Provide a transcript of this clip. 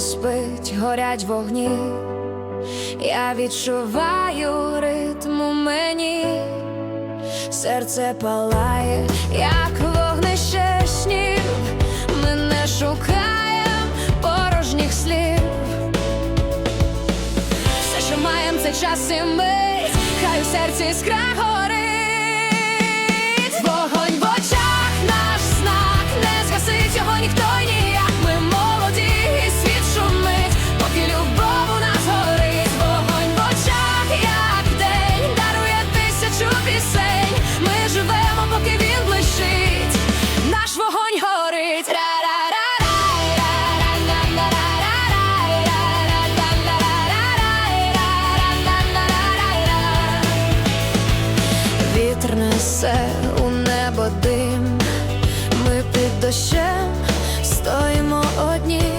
спить, горять вогні. Я відчуваю ритм у мені, серце палає, як вогнище снів. Ми не шукаємо порожніх слів. Все, що маєм, це час і мить, хай у серці іскра горить. несе у небо дим, ми під дощем стоїмо одні.